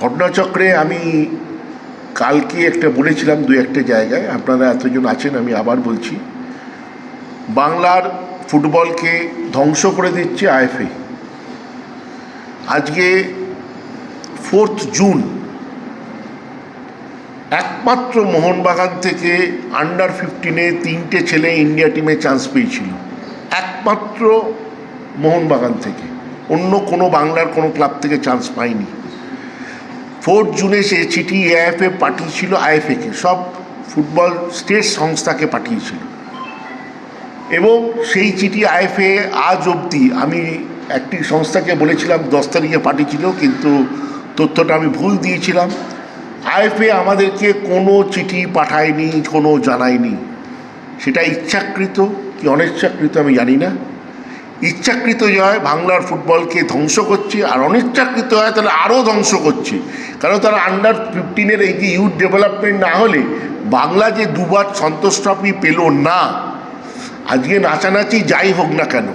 ঘটনাচক্রে আমি কালকে একটা বলেছিলাম দু একটা জায়গায়, আপনারা এতজন আছেন, আমি আবার বলছি। বাংলার ফুটবলকে ধ্বংস করে দিচ্ছে আইএফএ। আজকে ফোর্থ জুন, একমাত্র মোহনবাগান থেকে আন্ডার ফিফটিনে তিনটে ছেলে ইন্ডিয়া টিমে চান্স পেয়েছিল। একমাত্র মোহনবাগান থেকে। অন্য কোনো বাংলার কোনো ক্লাব থেকে চান্স পায়নি। ফোর্থ জুনে সে চিঠি এআইএফএ পাঠিয়েছিল আইএফএকে সব ফুটবল স্টেট সংস্থাকে পাঠিয়েছিল। এবং সেই চিঠি আইএফএ আজ অবধি আমি একটি সংস্থাকে বলেছিলাম, দশ তারিখে পাঠিয়েছিল, কিন্তু তথ্যটা আমি ভুল দিয়েছিলাম। আইএফএ আমাদেরকে কোনো চিঠি পাঠায়নি, কোনো জানায়নি। সেটা ইচ্ছাকৃত কি অনিচ্ছাকৃত আমি জানি না। ইচ্ছাকৃত হয় বাংলার ফুটবলকে ধ্বংস করছে, আর অনিচ্ছাকৃত হয় তাহলে আরও ধ্বংস করছে। কারণ তারা আন্ডার ফিফটিনের এই যে ইউথ ডেভেলপমেন্ট না হলে বাংলা যে দুবার সন্তোষ ট্রফি পেল না, আজকে নাচানাচি যাই হোক না কেন,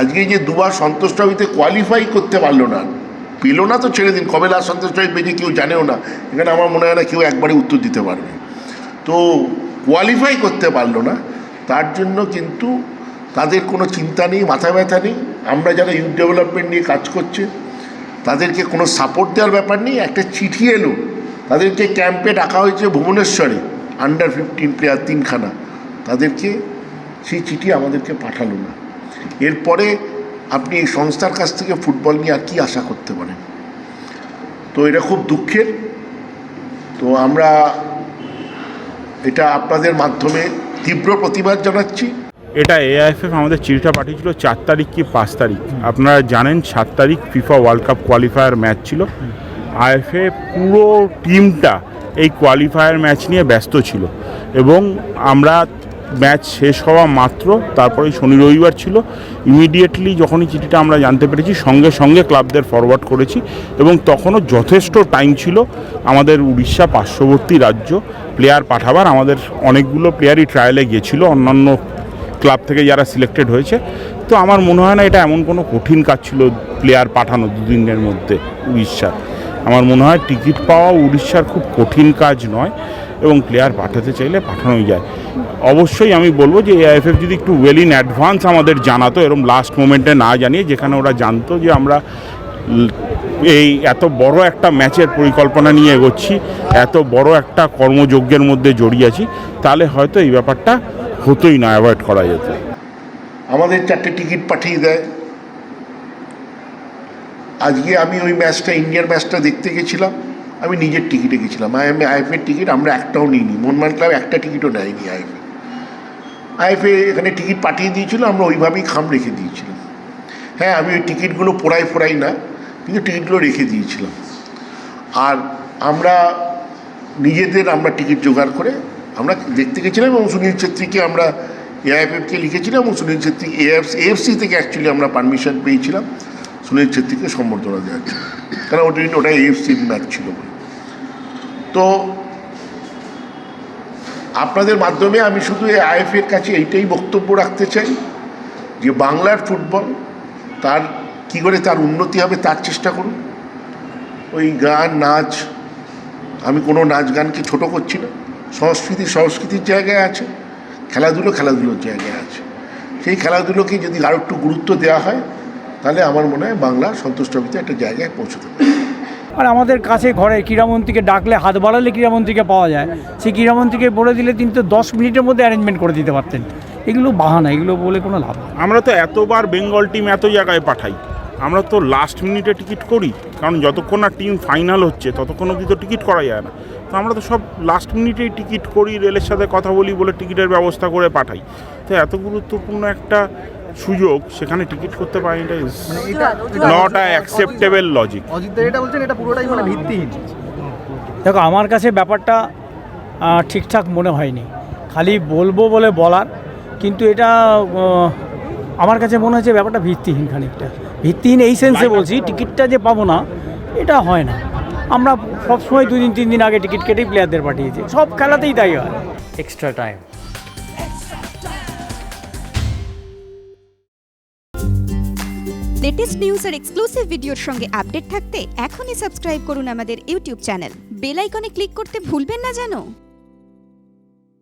আজকে যে দুবার সন্তোষ ট্রফিতে কোয়ালিফাই করতে পারল না, পেল না তো ছেড়ে দিন, কবে লাস্ট সন্তোষ ট্রফি পেয়েছে কেউ জানেও না, এখানে আমার মনে হয় না কেউ একবারে উত্তর দিতে পারবে। তো কোয়ালিফাই করতে পারল না, তার জন্য কিন্তু তাদের কোনো চিন্তা নেই, মাথা ব্যথা নেই। আমরা যারা ইউথ ডেভেলপমেন্ট নিয়ে কাজ করছে, তাদেরকে কোনো সাপোর্ট দেওয়ার ব্যাপার নেই। একটা চিঠি এলো, তাদেরকে ক্যাম্পে ডাকা হয়েছে ভুবনেশ্বরে আন্ডার ফিফটিন প্লেয়ার তিনখানা। তাদেরকে সেই চিঠি আমাদেরকে পাঠালো না। এরপরে আপনি এই সংস্থার কাছ থেকে ফুটবল নিয়ে আর কি আশা করতে পারেন? তো এটা খুব দুঃখের। তো আমরা এটা আপনাদের মাধ্যমে তীব্র প্রতিবাদ জানাচ্ছি। এটা এআইএফএফ আমাদের চিঠিটা পাঠিয়েছিল চার তারিখ কি পাঁচ তারিখ। আপনারা জানেন সাত তারিখ FIFA world cup qualifier match ছিল। আইএফএ পুরো টিমটা এই কোয়ালিফায়ার ম্যাচ নিয়ে ব্যস্ত ছিল। এবং আমরা ম্যাচ শেষ হওয়া মাত্র, তারপরে শনি রবিবার ছিল। ইমিডিয়েটলি যখনই চিঠিটা আমরা জানতে পেরেছি, সঙ্গে সঙ্গে ক্লাবদের ফরওয়ার্ড করেছি এবং তখনও যথেষ্ট টাইম ছিল আমাদের উড়িষ্যা পার্শ্ববর্তী রাজ্য প্লেয়ার পাঠাবার। আমাদের অনেকগুলো প্লেয়ারই ট্রায়ালে গিয়েছিল, অন্যান্য ক্লাব থেকে যারা সিলেক্টেড হয়েছে। তো আমার মনে হয় না এটা এমন কোনো কঠিন কাজ ছিল প্লেয়ার পাঠানো দুদিনের মধ্যে উড়িষ্যার। আমার মনে হয় টিকিট পাওয়া উড়িষ্যার খুব কঠিন কাজ নয় এবং প্লেয়ার পাঠাতে চাইলে পাঠানোই যায়। অবশ্যই আমি বলব যে এআইএফএফ যদি একটু ওয়েল ইন অ্যাডভান্স আমাদের জানাতো এরকম লাস্ট মোমেন্টে না জানিয়ে, যেখানে ওরা জানতো যে আমরা এই এত বড় একটা ম্যাচের পরিকল্পনা নিয়ে এগোচ্ছি, এত বড় একটা কর্মযজ্ঞের মধ্যে জড়িয়ে আছি, তাহলে হয়তো এই ব্যাপারটা হতোই না অ্যাভয়েড করা যেত। আমাদের চারটে টিকিট পাঠিয়ে দেয়। আজকে আমি ওই ম্যাচটা, ইন্ডিয়ার ম্যাচটা দেখতে গেছিলাম। আমি নিজের টিকিটে গেছিলাম। আই আইএমএ আইএফের টিকিট আমরা একটাও নিইনি। মোহনবাগান ক্লাব একটা টিকিটও নেয়নি আইএফএ। আইএফএ এখানে টিকিট পাঠিয়ে দিয়েছিল, আমরা ওইভাবেই খাম রেখে দিয়েছিলাম। হ্যাঁ আমি ওই টিকিটগুলো পোড়াই ফোড়াই না, কিন্তু টিকিটগুলো রেখে দিয়েছিলাম। আর আমরা নিজেদের আমরা টিকিট জোগাড় করে আমরা দেখতে গেছিলাম এবং সুনীল ছেত্রীকে আমরা এআইএফএফকে লিখেছিলাম এবং সুনীল ছেত্রী এএফ এএফসি থেকে অ্যাকচুয়ালি আমরা পারমিশন পেয়েছিলাম সুনীল ছেত্রীকে সম্বর্ধনা দেওয়ার জন্য। কারণ ওটা ওটা এএফসির ম্যাচ ছিল বলে। তো আপনাদের মাধ্যমে আমি শুধু এই আইএফের কাছে এইটাই বক্তব্য রাখতে চাই যে বাংলার ফুটবল তার কি করে তার উন্নতি হবে তার চেষ্টা করুন। ওই গান, নাচ, আমি কোনো নাচ গানকে ছোট করছি না। সংস্কৃতি সংস্কৃতির জায়গায় আছে খেলাধুলো খেলাধুলোর জায়গায় আছে। সেই খেলাধুলোকে যদি আরও একটু গুরুত্ব দেওয়া হয় তাহলে আমার মনে হয় বাংলা সন্তোষ ট্রফিতে একটা জায়গায় পৌঁছতে পারে। আর আমাদের কাছে ঘরে ক্রীড়ামন্ত্রীকে ডাকলে হাত বাড়ালে ক্রীড়ামন্ত্রীকে পাওয়া যায়। সেই ক্রীড়ামন্ত্রীকে বলে দিলে তিনি তো দশ মিনিটের মধ্যে অ্যারেঞ্জমেন্ট করে দিতে পারতেন। এগুলো বাহানা এগুলো বলে কোনো লাভ নেই। আমরা তো এতবার বেঙ্গল টিম এত জায়গায় পাঠাই। আমরা তো লাস্ট মিনিটে টিকিট করি কারণ যতক্ষণ না টিম ফাইনাল হচ্ছে ততক্ষণ অবধি তো টিকিট করা যায় না। তো আমরা তো সব লাস্ট মিনিটেই টিকিট করি রেলের সাথে কথা বলি বলে টিকিটের ব্যবস্থা করে পাঠাই। তো এত গুরুত্বপূর্ণ একটা সুযোগ সেখানে টিকিট করতে পারি এটা নট আ অ্যাকসেপ্টেবল লজিক এটা বলছেন এটা পুরোটাই মানে ভিত্তিহীন। দেখো আমার কাছে ব্যাপারটা ঠিকঠাক মনে হয়নি। খালি বলব বলে বলার কিন্তু এটা আমার কাছে মনে হচ্ছে ব্যাপারটা ভিত্তিহীন খানিকটা। ভিত্তিহীন এই সেন্সে বলছি টিকিটটা যে পাবো না এটা হয় না। আমরা সবসময় দুদিন তিন দিন আগে টিকিট কেটেই প্লেয়ারদের পাঠিয়েছি। সব খেলাতেই তাই হয়। এক্সট্রা টাইম লেটেস্ট নিউজ আর এক্সক্লুসিভ ভিডিওর সঙ্গে আপডেট থাকতে এখনই সাবস্ক্রাইব করুন আমাদের ইউটিউব চ্যানেল বেল আইকনে ক্লিক করতে ভুলবেন না জানো